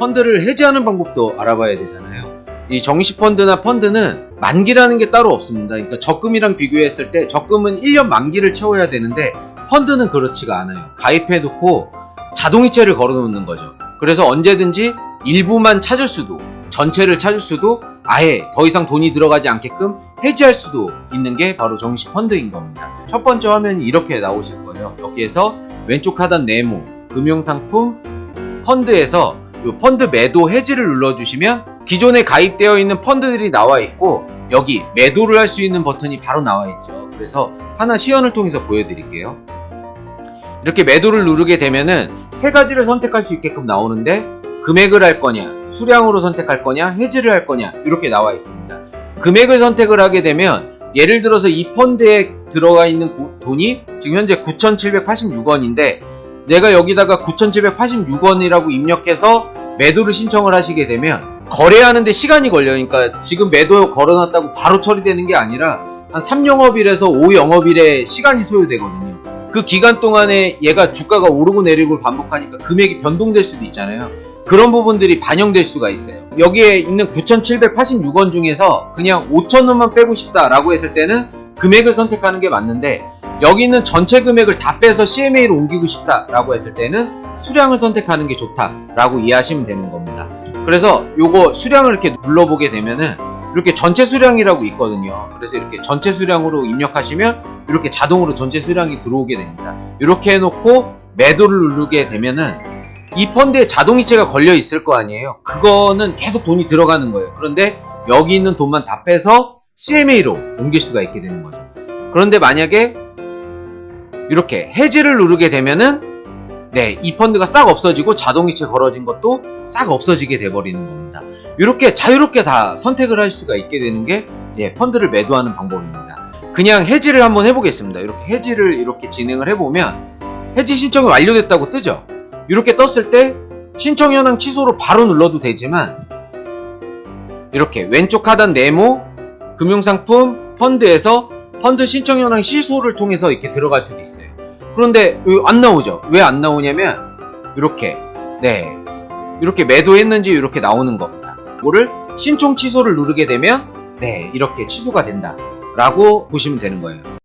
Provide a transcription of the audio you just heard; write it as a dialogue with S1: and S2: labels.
S1: 펀드를 해지하는 방법도 알아봐야 되잖아요. 이 정식 펀드나 펀드는 만기라는 게 따로 없습니다. 그러니까 적금이랑 비교했을 때 적금은 1년 만기를 채워야 되는데 펀드는 그렇지가 않아요. 가입해 놓고 자동이체를 걸어 놓는 거죠. 그래서 언제든지 일부만 찾을 수도 전체를 찾을 수도 아예 더 이상 돈이 들어가지 않게끔 해지할 수도 있는 게 바로 정식 펀드인 겁니다. 첫 번째 화면이 이렇게 나오실 거예요. 여기에서 왼쪽 하단 네모, 금융상품, 펀드에서 이 펀드 매도 해지를 눌러주시면 기존에 가입되어 있는 펀드들이 나와 있고 여기 매도를 할 수 있는 버튼이 바로 나와 있죠. 그래서 하나 시연을 통해서 보여드릴게요. 이렇게 매도를 누르게 되면은 세 가지를 선택할 수 있게끔 나오는데 금액을 할 거냐, 수량으로 선택할 거냐, 해지를 할 거냐 이렇게 나와 있습니다. 금액을 선택을 하게 되면 예를 들어서 이 펀드에 들어가 있는 고- 돈이 지금 현재 9,786원인데 내가 여기다가 9,786원이라고 입력해서 매도를 신청을 하시게 되면 거래하는데 시간이 걸려요. 그러니까 지금 매도 걸어놨다고 바로 처리되는 게 아니라 한 3영업일에서 5영업일의 시간이 소요되거든요. 그 기간 동안에 얘가 주가가 오르고 내리고 반복하니까 금액이 변동될 수도 있잖아요. 그런 부분들이 반영될 수가 있어요. 여기에 있는 9,786원 중에서 그냥 5,000원만 빼고 싶다라고 했을 때는 금액을 선택하는 게 맞는데 여기 있는 전체 금액을 다 빼서 CMA로 옮기고 싶다라고 했을 때는 수량을 선택하는 게 좋다라고 이해하시면 되는 겁니다. 그래서 요거 수량을 이렇게 눌러보게 되면은 이렇게 전체 수량이라고 있거든요. 그래서 이렇게 전체 수량으로 입력하시면 이렇게 자동으로 전체 수량이 들어오게 됩니다. 이렇게 해놓고 매도를 누르게 되면은 이 펀드에 자동이체가 걸려 있을 거 아니에요. 그거는 계속 돈이 들어가는 거예요. 그런데 여기 있는 돈만 다 빼서 CMA로 옮길 수가 있게 되는 거죠. 그런데 만약에 이렇게 해지를 누르게 되면은 네, 이 펀드가 싹 없어지고 자동이체 걸어진 것도 싹 없어지게 돼버리는 겁니다. 이렇게 자유롭게 다 선택을 할 수가 있게 되는 게 예, 펀드를 매도하는 방법입니다. 그냥 해지를 한번 해보겠습니다. 이렇게 해지를 이렇게 진행을 해보면 해지 신청이 완료됐다고 뜨죠. 이렇게 떴을 때 신청 현황 취소로 바로 눌러도 되지만 이렇게 왼쪽 하단 네모 금융상품 펀드에서 펀드 신청 현황 취소를 통해서 이렇게 들어갈 수도 있어요. 그런데 왜안 나오죠? 왜 안 나오냐면 이렇게 네 이렇게 매도했는지 이렇게 나오는 겁니다. 이거를 신청 취소를 누르게 되면 네 이렇게 취소가 된다라고 보시면 되는 거예요.